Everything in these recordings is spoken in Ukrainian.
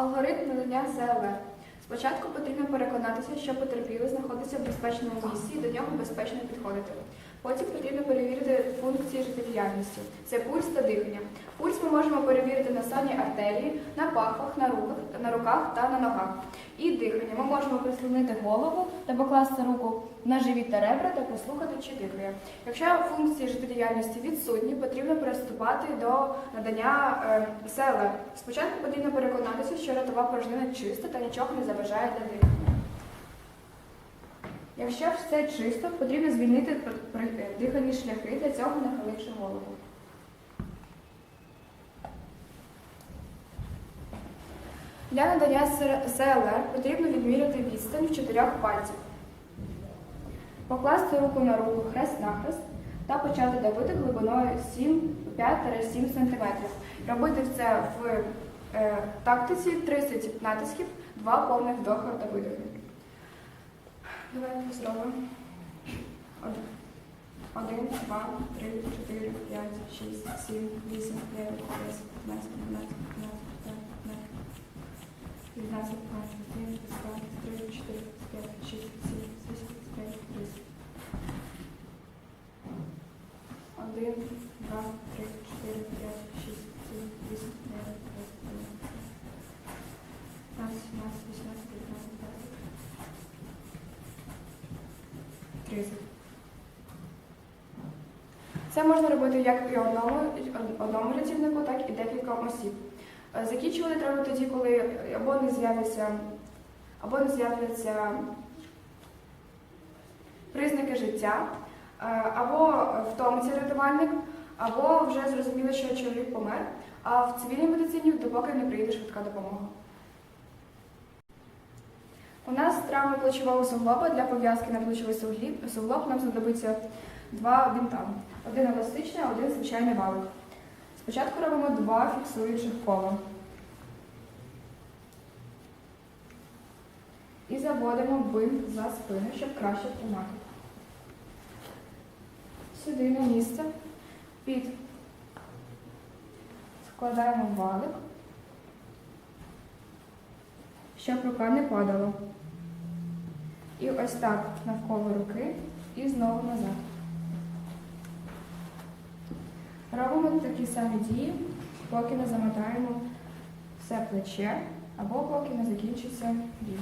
Алгоритм надання ЗЛР. Спочатку потрібно переконатися, що потерпілий знаходиться в безпечному місці і до нього безпечно підходити. Потім потрібно перевірити функції життєдіяльності. Це пульс та дихання. Пульс ми можемо перевірити на стані артерії, на пахвах, на руках, на руках та на ногах. І дихання. Ми можемо прислонити голову та покласти руку на живіт та ребра та послухати, чи дихає. Якщо функції життєдіяльності відсутні, потрібно приступати до надання е, СЛР. Спочатку потрібно переконатися, що ротова порожнина чиста та нічого не заважає для дихання. Якщо все чисто, потрібно звільнити дихальні шляхи, для цього нахиливши голову. Для надання СЛР потрібно відміряти відстань в чотирьох пальців. Покласти руку на руку хрест-нахрест та почати давити глибиною 5-7 см. Робити це в е, тактиці 30 натисків, 2 повних вдоха та видохи. Давайте зробимо. Один. Два, три, чотири, п'ять, шість, сім, вісім, дев'ять, десять, п'ятнадцять, п'ятнадцять, п'ятнадцять, п'ятнадцять, п'ятнадцять, два, три, чотири, п'ять, шість, сім, вісім, дев'ять, тридцять. Один, два, три, чотири, п'ять, шість, сім, вісім, дев'ять, десять, п'ятнадцять, сімнадцять, вісімнадцять, дев'ятнадцять, двадцять. 30. Це можна робити як і одному, одному рятівнику, так і декільком осіб. Е, Закінчувати треба тоді, коли або не з'являться, або не з'являться признаки життя, е, або втомиться рятувальник, або вже зрозуміло, що чоловік помер, а в цивільній медицині допоки не приїде швидка допомога. У нас травма плечового суглоба для пов'язки на плечовий суглоб нам знадобиться два бінта. Один еластичний, а один звичайний валик. Спочатку робимо два фіксуючих кола. І заводимо бинт за спину, щоб краще тримати. Сюди на місце. Під складаємо валик, щоб рука не падала. І ось так навколо руки і знову назад. Робимо такі самі дії, поки не замотаємо все плече або поки не закінчиться біль.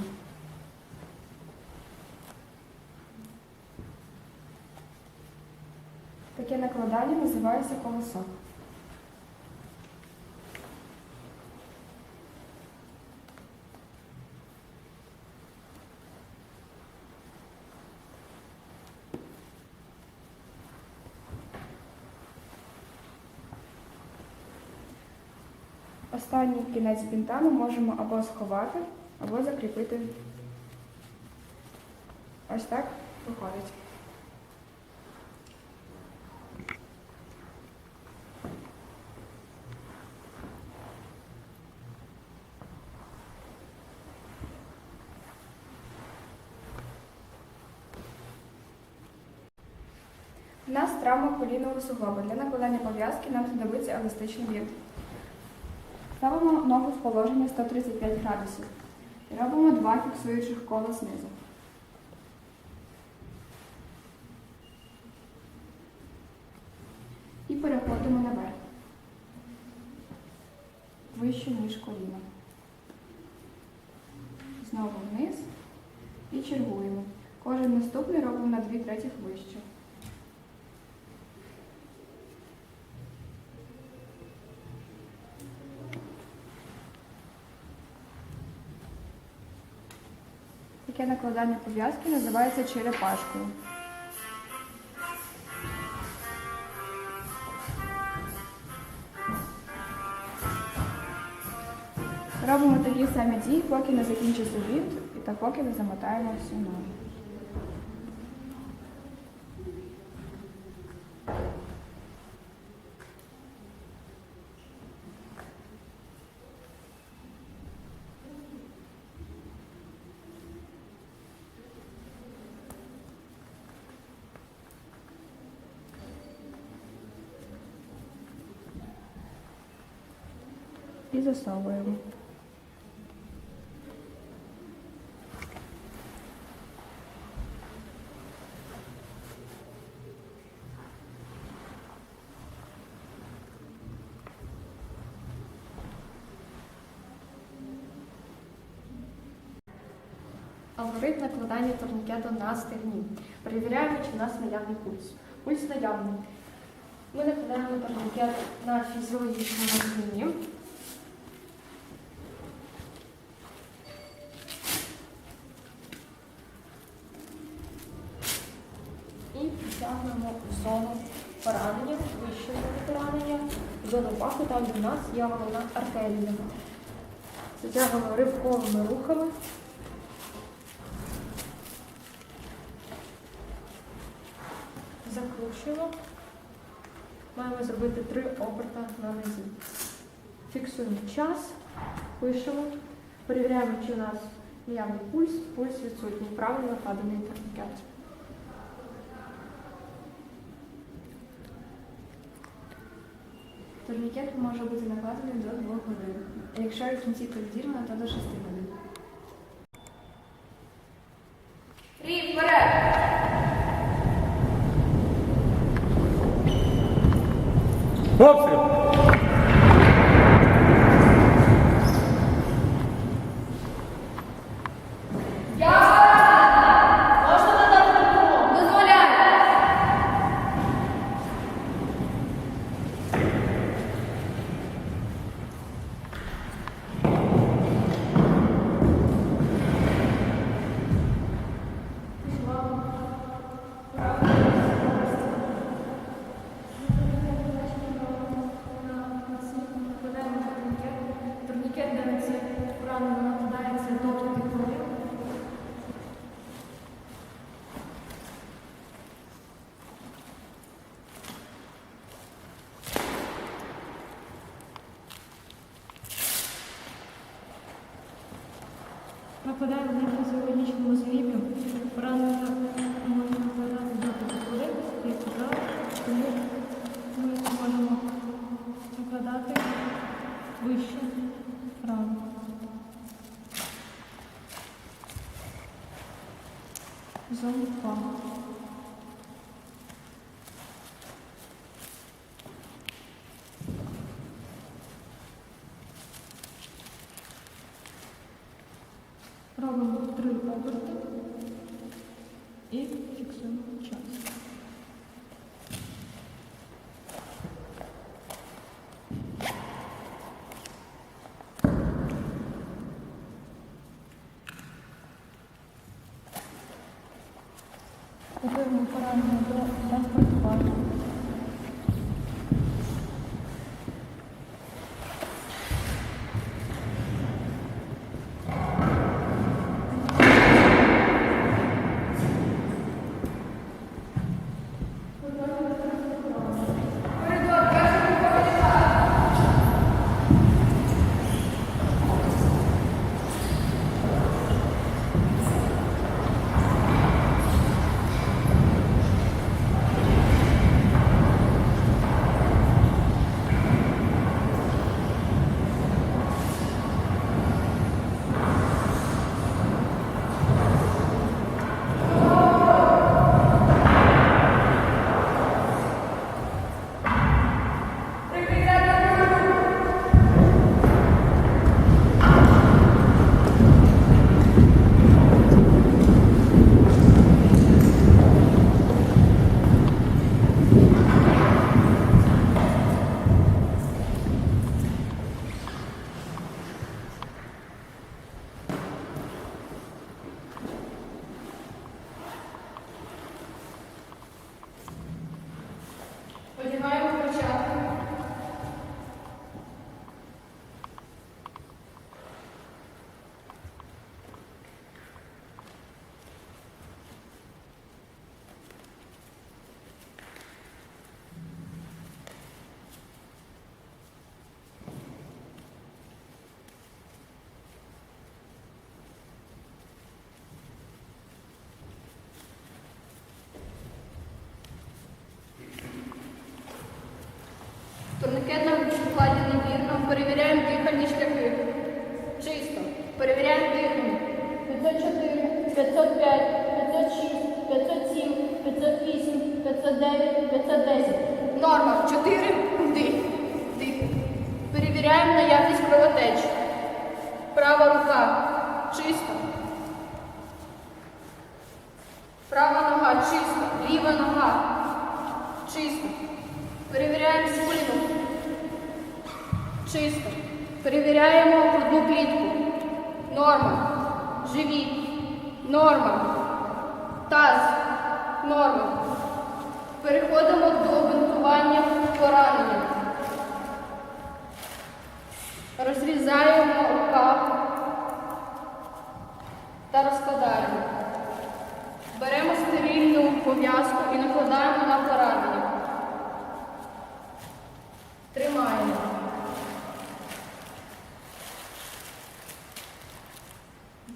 Таке накладання називається колосок. Останній кінець бінта ми можемо або сховати, або закріпити. Ось так виходить. У нас травма колінного суглоба. Для накладання пов'язки нам знадобиться еластичний бінт. Ставимо ногу в положення 135 градусів і робимо два фіксуючих кола знизу. І переходимо наверх. Вище, ніж коліно. Знову вниз і чергуємо. Кожен наступний робимо на 2 третіх вище. Таке накладання пов'язки називається черепашкою. Робимо такі самі дії, поки не закінчиться віт і та поки не замотаємо всю ногу. і засалуємо. Алгоритм накладання турнікету на стегні. Перевіряємо, чи в нас наявний пульс. Пульс наявний. Ми накладаємо турнікет на фізіологічному рівні. Паху, там, де нас є головна артерія. Затягуємо ривковими рухами. Закручуємо. Маємо зробити три оберта на низі. Фіксуємо час, пишемо, перевіряємо, чи у нас наявний пульс, пульс відсутній, правильно накладений турнікет. Турнікет може бути накладений до 2 годин. А якщо в кінці відірвана, то до 6 годин. Рів, вперед! Обстріл! Накладаємо на фізіологічному згибі. Поранення можна накладати до 5 як казав, тому ми можемо накладати вище рану. Зону пам'яті. Робимо три оберти і фіксуємо час. Готуємо поранення до транспортування. Турникет нам вкладений вірно. Перевіряємо дихальні шляхи. Чисто. Перевіряємо дихання. 504, 505, 506, 507, 508, 509, 510. Норма. 4. Дих. Дих. Перевіряємо наявність кровотечі. Права рука. Чисто. Права нога чисто, ліва нога чисто. Перевіряємо спину. Чисто. Перевіряємо грудну клітку. Норма. Живіт. Норма. Таз. Норма. Переходимо до бинтування поранення. Розрізаємо рукав та розкладаємо. Беремо стерильну пов'язку і накладаємо на поранення. Тримаємо.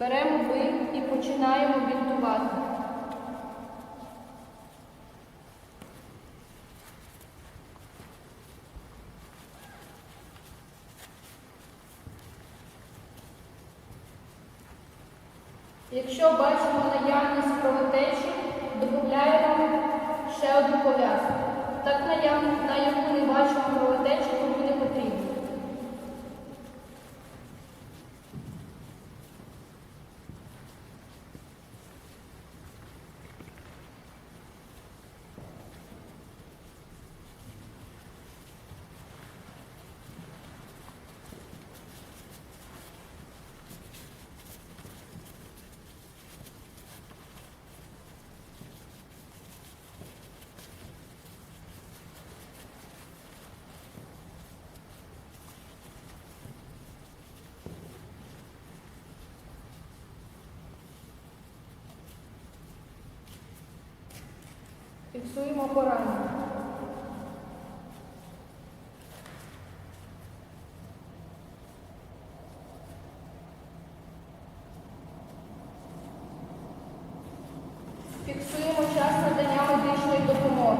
Беремо бинт і починаємо бінтувати. Якщо бачимо наявність кровотечі, додаємо ще одну пов'язку. Так наям- на яку не бачимо кровотечі, тому не потрібно. Фіксуємо поранення. Фіксуємо час надання медичної допомоги.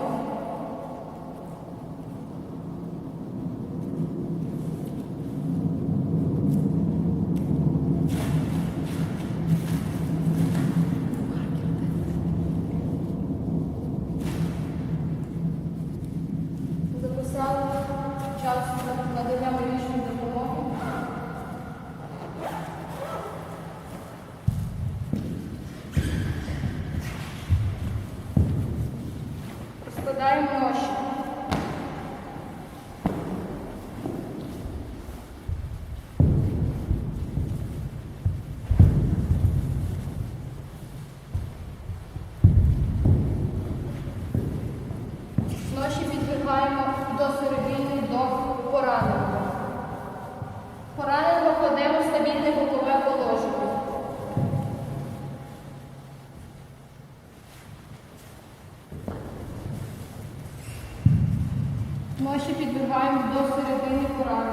Записали час надання медичної допомоги. Розкладаємо ноші. Ноші підвигаємо до середини до пораненого. Пораненого кладемо в стабільне бокове положення. Ноші підбігаємо до середини пораненого.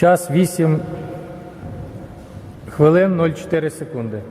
Час 8 хвилин 04 секунди.